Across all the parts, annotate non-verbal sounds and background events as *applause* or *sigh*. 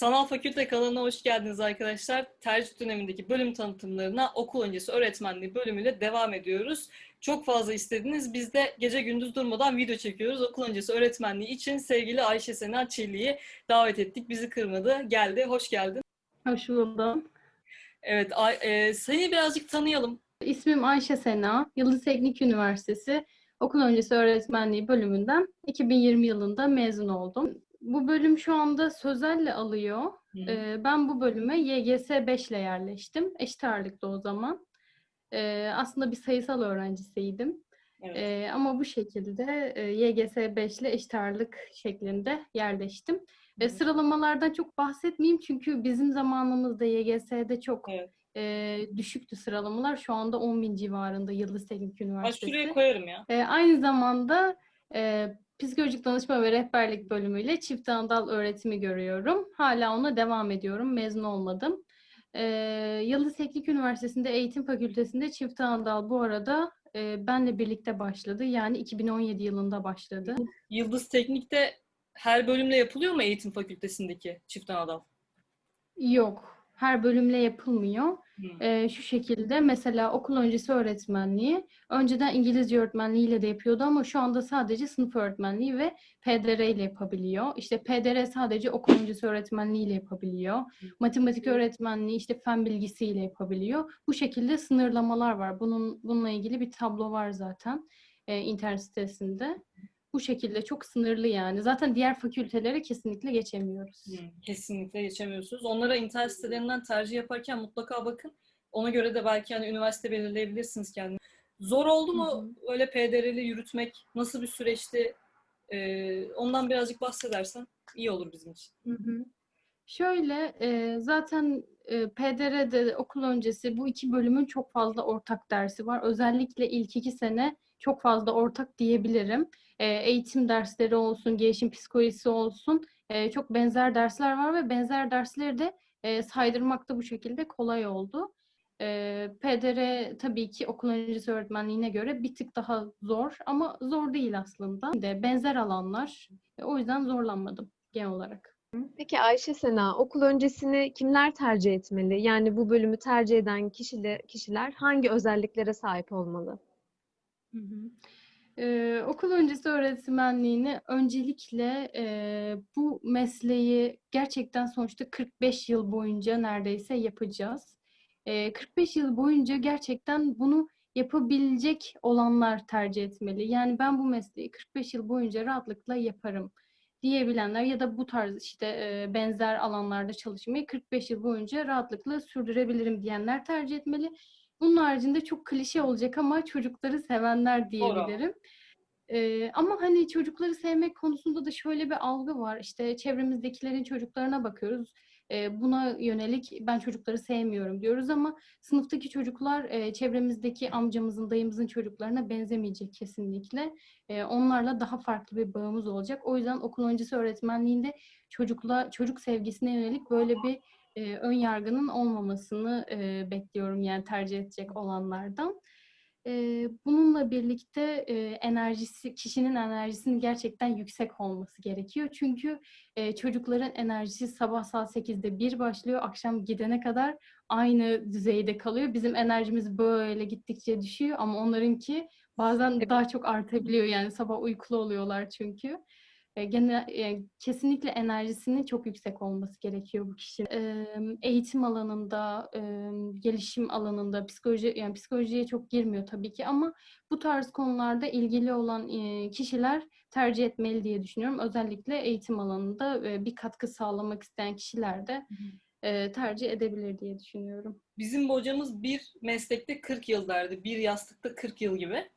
Sanal Fakülte kanalına hoş geldiniz arkadaşlar. Tercih dönemindeki bölüm tanıtımlarına okul öncesi öğretmenliği bölümüyle devam ediyoruz. Çok fazla istediniz. Biz de gece gündüz durmadan video çekiyoruz. Okul öncesi öğretmenliği için sevgili Ayşe Sena Çilli'yi davet ettik. Bizi kırmadı. Geldi. Hoş geldin. Hoş buldum. Evet, Ay- e, seni birazcık tanıyalım. İsmim Ayşe Sena. Yıldız Teknik Üniversitesi Okul Öncesi Öğretmenliği bölümünden 2020 yılında mezun oldum. Bu bölüm şu anda sözelle alıyor. Ee, Ben bu bölüme YGS 5 ile yerleştim. Eşit ağırlıkta o zaman. Ee, Aslında bir sayısal öğrencisiydim. Evet. Ee, ama bu şekilde e, YGS 5 ile eşit ağırlık şeklinde yerleştim. E, sıralamalardan çok bahsetmeyeyim çünkü bizim zamanımızda YGS'de çok Evet. e, düşüktü sıralamalar. Şu anda 10 bin civarında Yıldız Teknik Üniversitesi. şuraya koyarım ya. E, aynı zamanda e, psikolojik danışma ve rehberlik bölümüyle çift anadal öğretimi görüyorum. Hala ona devam ediyorum. Mezun olmadım. E, Yıldız Teknik Üniversitesi'nde eğitim fakültesinde çift anadal bu arada e, benle birlikte başladı. Yani 2017 yılında başladı. Yıldız Teknik'te her bölümle yapılıyor mu eğitim fakültesindeki çift anadal? Yok. Her bölümle yapılmıyor. Ee, şu şekilde mesela okul öncesi öğretmenliği önceden İngilizce öğretmenliğiyle de yapıyordu ama şu anda sadece sınıf öğretmenliği ve PDR ile yapabiliyor. İşte PDR sadece okul öncesi öğretmenliğiyle yapabiliyor. Matematik öğretmenliği işte fen bilgisiyle yapabiliyor. Bu şekilde sınırlamalar var. Bunun bununla ilgili bir tablo var zaten e, internet sitesinde. Bu şekilde çok sınırlı yani. Zaten diğer fakültelere kesinlikle geçemiyoruz. Hmm, Kesinlikle geçemiyorsunuz. Onlara internet sitelerinden tercih yaparken mutlaka bakın. Ona göre de belki hani üniversite belirleyebilirsiniz kendiniz. Zor oldu mu Hı öyle PDR'li yürütmek? Nasıl bir süreçti? Ee, ondan birazcık bahsedersen iyi olur bizim için. Hı hı. Şöyle e, zaten e, PDR'de okul öncesi bu iki bölümün çok fazla ortak dersi var. Özellikle ilk iki sene çok fazla ortak diyebilirim. E, eğitim dersleri olsun, gelişim psikolojisi olsun e, çok benzer dersler var ve benzer dersleri de e, saydırmak da bu şekilde kolay oldu. E, PDR tabii ki okul öncesi öğretmenliğine göre bir tık daha zor ama zor değil aslında. De benzer alanlar. E, o yüzden zorlanmadım genel olarak. Peki Ayşe Sena, okul öncesini kimler tercih etmeli? Yani bu bölümü tercih eden kişiler, kişiler hangi özelliklere sahip olmalı? Hı hı. Okul öncesi öğretmenliğini öncelikle e, bu mesleği gerçekten sonuçta 45 yıl boyunca neredeyse yapacağız. E, 45 yıl boyunca gerçekten bunu yapabilecek olanlar tercih etmeli. Yani ben bu mesleği 45 yıl boyunca rahatlıkla yaparım diyebilenler ya da bu tarz işte benzer alanlarda çalışmayı 45 yıl boyunca rahatlıkla sürdürebilirim diyenler tercih etmeli. Bunun haricinde çok klişe olacak ama çocukları sevenler diyebilirim. Ee, ama hani çocukları sevmek konusunda da şöyle bir algı var. İşte çevremizdekilerin çocuklarına bakıyoruz. Ee, buna yönelik ben çocukları sevmiyorum diyoruz ama sınıftaki çocuklar e, çevremizdeki amcamızın, dayımızın çocuklarına benzemeyecek kesinlikle. Ee, onlarla daha farklı bir bağımız olacak. O yüzden okul öncesi öğretmenliğinde çocukla çocuk sevgisine yönelik böyle bir e, ön yargının olmamasını e, bekliyorum yani tercih edecek olanlardan. E, bununla birlikte e, enerjisi, kişinin enerjisinin gerçekten yüksek olması gerekiyor. Çünkü e, çocukların enerjisi sabah saat 8'de bir başlıyor, akşam gidene kadar aynı düzeyde kalıyor. Bizim enerjimiz böyle gittikçe düşüyor ama onlarınki bazen daha çok artabiliyor. Yani sabah uykulu oluyorlar çünkü. E, Gene, e, kesinlikle enerjisinin çok yüksek olması gerekiyor bu kişinin. E, eğitim alanında, e, gelişim alanında, psikoloji yani psikolojiye çok girmiyor tabii ki ama bu tarz konularda ilgili olan e, kişiler tercih etmeli diye düşünüyorum. Özellikle eğitim alanında e, bir katkı sağlamak isteyen kişiler de e, tercih edebilir diye düşünüyorum. Bizim hocamız bir meslekte 40 yıl derdi. Bir yastıkta 40 yıl gibi.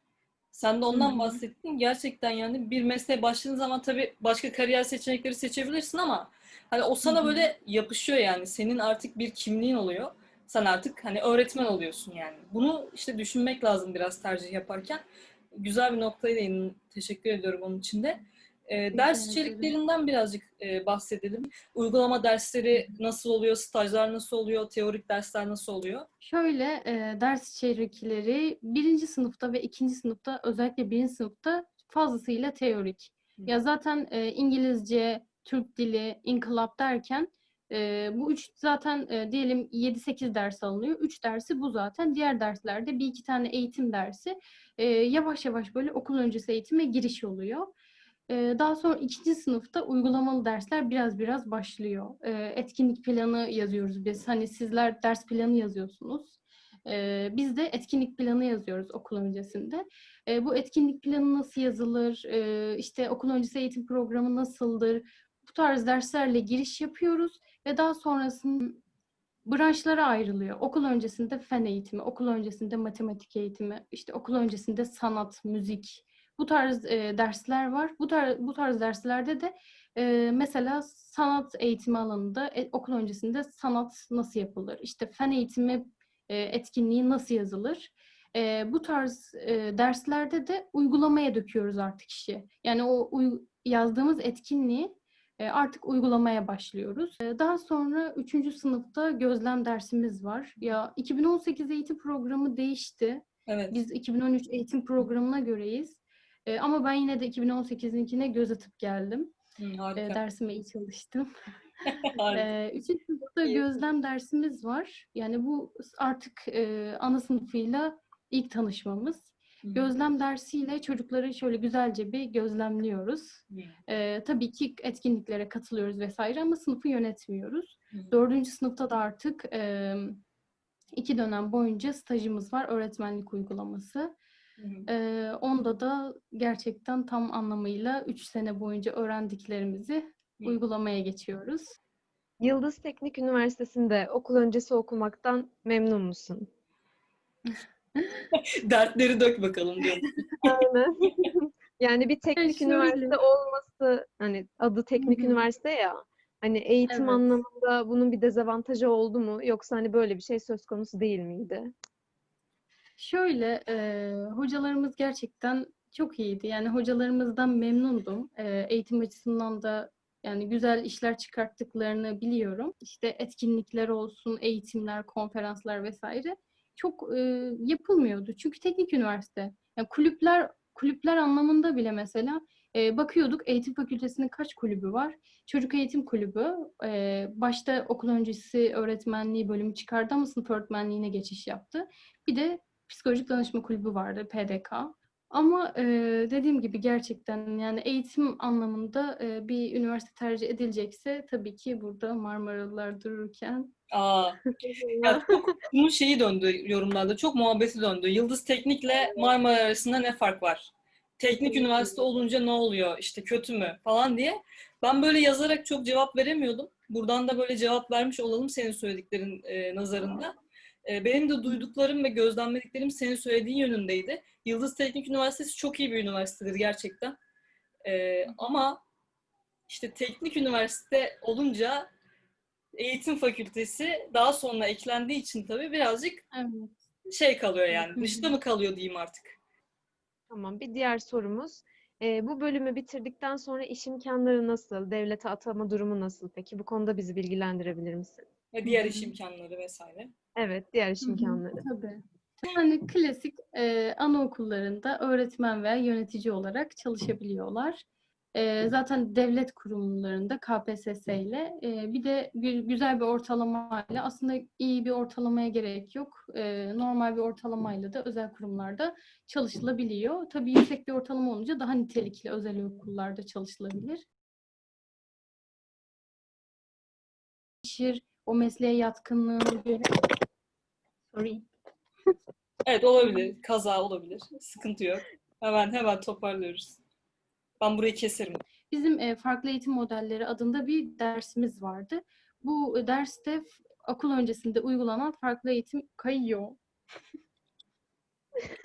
Sen de ondan bahsettin. Gerçekten yani bir mesleğe başladığın zaman tabii başka kariyer seçenekleri seçebilirsin ama hani o sana böyle yapışıyor yani. Senin artık bir kimliğin oluyor. Sen artık hani öğretmen oluyorsun yani. Bunu işte düşünmek lazım biraz tercih yaparken. Güzel bir noktaya değindin. Teşekkür ediyorum onun için de. Ee, ders içeriklerinden birazcık e, bahsedelim. Uygulama dersleri nasıl oluyor? Stajlar nasıl oluyor? Teorik dersler nasıl oluyor? Şöyle e, ders içerikleri birinci sınıfta ve ikinci sınıfta özellikle birinci sınıfta fazlasıyla teorik. Hı. Ya zaten e, İngilizce, Türk dili, inkılap derken E, bu üç zaten e, diyelim 7-8 ders alınıyor. 3 dersi bu zaten. Diğer derslerde bir iki tane eğitim dersi e, yavaş yavaş böyle okul öncesi eğitime giriş oluyor. E, daha sonra ikinci sınıfta uygulamalı dersler biraz biraz başlıyor. E, etkinlik planı yazıyoruz biz. Hani sizler ders planı yazıyorsunuz. E, biz de etkinlik planı yazıyoruz okul öncesinde. Bu etkinlik planı nasıl yazılır? İşte okul öncesi eğitim programı nasıldır? Bu tarz derslerle giriş yapıyoruz ve daha sonrasında branşlara ayrılıyor. Okul öncesinde fen eğitimi, okul öncesinde matematik eğitimi, işte okul öncesinde sanat, müzik, bu tarz e, dersler var. Bu tarz, bu tarz derslerde de e, mesela sanat eğitimi alanında e, okul öncesinde sanat nasıl yapılır? İşte fen eğitimi e, etkinliği nasıl yazılır? E, bu tarz e, derslerde de uygulamaya döküyoruz artık işi. Yani o uy- yazdığımız etkinliği e, artık uygulamaya başlıyoruz. E, Daha sonra 3. sınıfta gözlem dersimiz var. Ya 2018 eğitim programı değişti. Evet. Biz 2013 eğitim programına göreyiz. E, ama ben yine de 2018'inkine göz atıp geldim. Hı, E, dersime iyi çalıştım. *laughs* E, üçüncü sınıfta gözlem dersimiz var. Yani bu artık e, ana sınıfıyla ilk tanışmamız. Hı. Gözlem dersiyle çocukları şöyle güzelce bir gözlemliyoruz. Hı. E, tabii ki etkinliklere katılıyoruz vesaire ama sınıfı yönetmiyoruz. Hı. Dördüncü sınıfta da artık e, iki dönem boyunca stajımız var, öğretmenlik uygulaması. Hı hı. E, onda da gerçekten tam anlamıyla üç sene boyunca öğrendiklerimizi Hı. uygulamaya geçiyoruz. Yıldız Teknik Üniversitesi'nde okul öncesi okumaktan memnun musun? *laughs* Dertleri dök bakalım diyorum. *laughs* Aynen. Yani bir teknik şöyle. üniversite olması, hani adı teknik Hı hı. üniversite ya, hani eğitim Evet. anlamında bunun bir dezavantajı oldu mu? Yoksa hani böyle bir şey söz konusu değil miydi? Şöyle, e, hocalarımız gerçekten çok iyiydi. Yani hocalarımızdan memnundum. E, eğitim açısından da yani güzel işler çıkarttıklarını biliyorum. İşte etkinlikler olsun, eğitimler, konferanslar vesaire çok e, yapılmıyordu. Çünkü teknik üniversite. Yani kulüpler kulüpler anlamında bile mesela e, bakıyorduk eğitim fakültesinin kaç kulübü var? Çocuk eğitim kulübü e, başta okul öncesi öğretmenliği bölümü çıkardı ama sınıf öğretmenliğine geçiş yaptı. Bir de psikolojik danışma kulübü vardı PDK. Ama e, dediğim gibi gerçekten yani eğitim anlamında e, bir üniversite tercih edilecekse tabii ki burada Marmaralılar dururken Aa, ya çok bunun şeyi döndü yorumlarda. Çok muhabbeti döndü. Yıldız Teknik'le Marmara arasında ne fark var? Teknik üniversite olunca ne oluyor? İşte kötü mü? Falan diye. Ben böyle yazarak çok cevap veremiyordum. Buradan da böyle cevap vermiş olalım senin söylediklerin e, nazarında. E, benim de duyduklarım ve gözlemlediklerim senin söylediğin yönündeydi. Yıldız Teknik Üniversitesi çok iyi bir üniversitedir gerçekten. E, ama işte teknik üniversite olunca eğitim fakültesi daha sonra eklendiği için tabii birazcık evet. şey kalıyor yani. Dışta mı kalıyor diyeyim artık. Tamam, bir diğer sorumuz. Ee, bu bölümü bitirdikten sonra iş imkanları nasıl? Devlete atama durumu nasıl? Peki bu konuda bizi bilgilendirebilir misin? Ve diğer iş imkanları vesaire. Evet, diğer iş imkanları. Tabii. Yani klasik e, anaokullarında öğretmen veya yönetici olarak çalışabiliyorlar. E, zaten devlet kurumlarında KPSS ile e, bir de gü- güzel bir ortalamayla aslında iyi bir ortalamaya gerek yok. E, normal bir ortalamayla da özel kurumlarda çalışılabiliyor. Tabii yüksek bir ortalama olunca daha nitelikli özel okullarda çalışılabilir. Şir, o mesleğe yatkınlığına göre Sorry. Evet olabilir. Kaza olabilir. Sıkıntı yok. Hemen hemen toparlıyoruz. Ben burayı keserim. Bizim e, farklı eğitim modelleri adında bir dersimiz vardı. Bu e, derste okul öncesinde uygulanan farklı eğitim kayıyor. *laughs*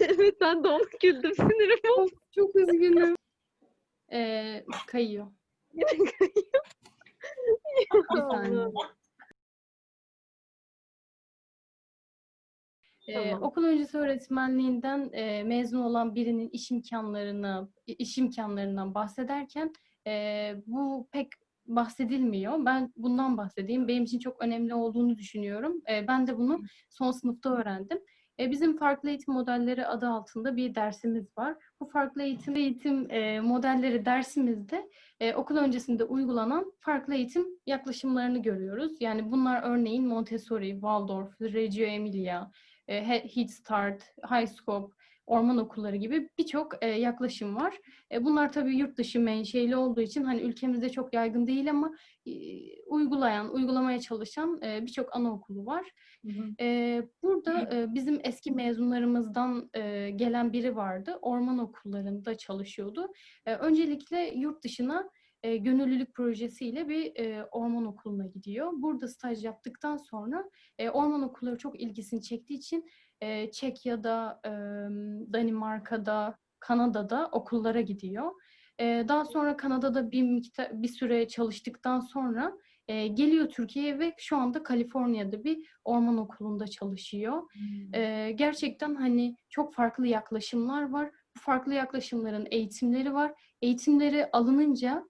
Evet, ben de onu güldüm. Sinirim Çok, çok üzgünüm. E, kayıyor. *laughs* Bir saniye. E, Tamam. okul öncesi öğretmenliğinden e, mezun olan birinin iş imkanlarını, iş imkanlarından bahsederken e, bu pek bahsedilmiyor. Ben bundan bahsedeyim. Benim için çok önemli olduğunu düşünüyorum. E, ben de bunu son sınıfta öğrendim. E, bizim farklı eğitim modelleri adı altında bir dersimiz var. Bu farklı eğitim eğitim e, modelleri dersimizde e, okul öncesinde uygulanan farklı eğitim yaklaşımlarını görüyoruz. Yani bunlar örneğin Montessori, Waldorf, Reggio Emilia, Head Start, High Scope, orman okulları gibi birçok e, yaklaşım var. E, bunlar tabii yurt dışı menşeli olduğu için hani ülkemizde çok yaygın değil ama e, uygulayan, uygulamaya çalışan e, birçok anaokulu var. E, burada e, bizim eski mezunlarımızdan e, gelen biri vardı. Orman okullarında çalışıyordu. E, öncelikle yurt dışına e, gönüllülük projesiyle bir e, orman okuluna gidiyor. Burada staj yaptıktan sonra e, orman okulları çok ilgisini çektiği için e, Çekya'da, e, Danimarka'da, Kanada'da okullara gidiyor. E, daha sonra Kanada'da bir miktar bir süre çalıştıktan sonra e, geliyor Türkiye'ye ve şu anda Kaliforniya'da bir orman okulunda çalışıyor. E, gerçekten hani çok farklı yaklaşımlar var. Bu farklı yaklaşımların eğitimleri var. Eğitimleri alınınca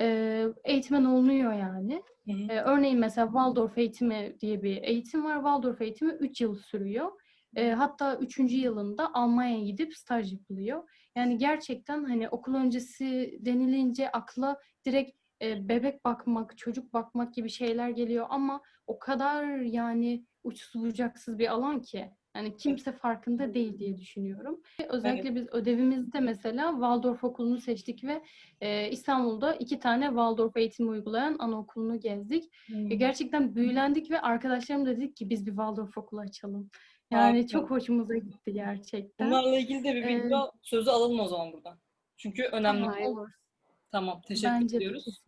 e, eğitmen olunuyor yani. Hı hı. Ee, örneğin mesela Waldorf eğitimi diye bir eğitim var. Waldorf eğitimi 3 yıl sürüyor. Ee, hatta 3. yılında Almanya'ya gidip staj yapılıyor. Yani gerçekten hani okul öncesi denilince akla direkt e, bebek bakmak, çocuk bakmak gibi şeyler geliyor ama o kadar yani uçsuz bucaksız bir alan ki. Yani kimse farkında değil diye düşünüyorum. Özellikle biz ödevimizde mesela Waldorf okulunu seçtik ve e, İstanbul'da iki tane Waldorf eğitimi uygulayan anaokulunu gezdik. E, Gerçekten büyülendik ve arkadaşlarım da dedik ki biz bir Waldorf okulu açalım. Yani Harika. çok hoşumuza gitti gerçekten. Bunlarla ilgili de bir Ee, video sözü alalım o zaman buradan. Çünkü önemli. Olur. Tamam, teşekkür Bence ediyoruz.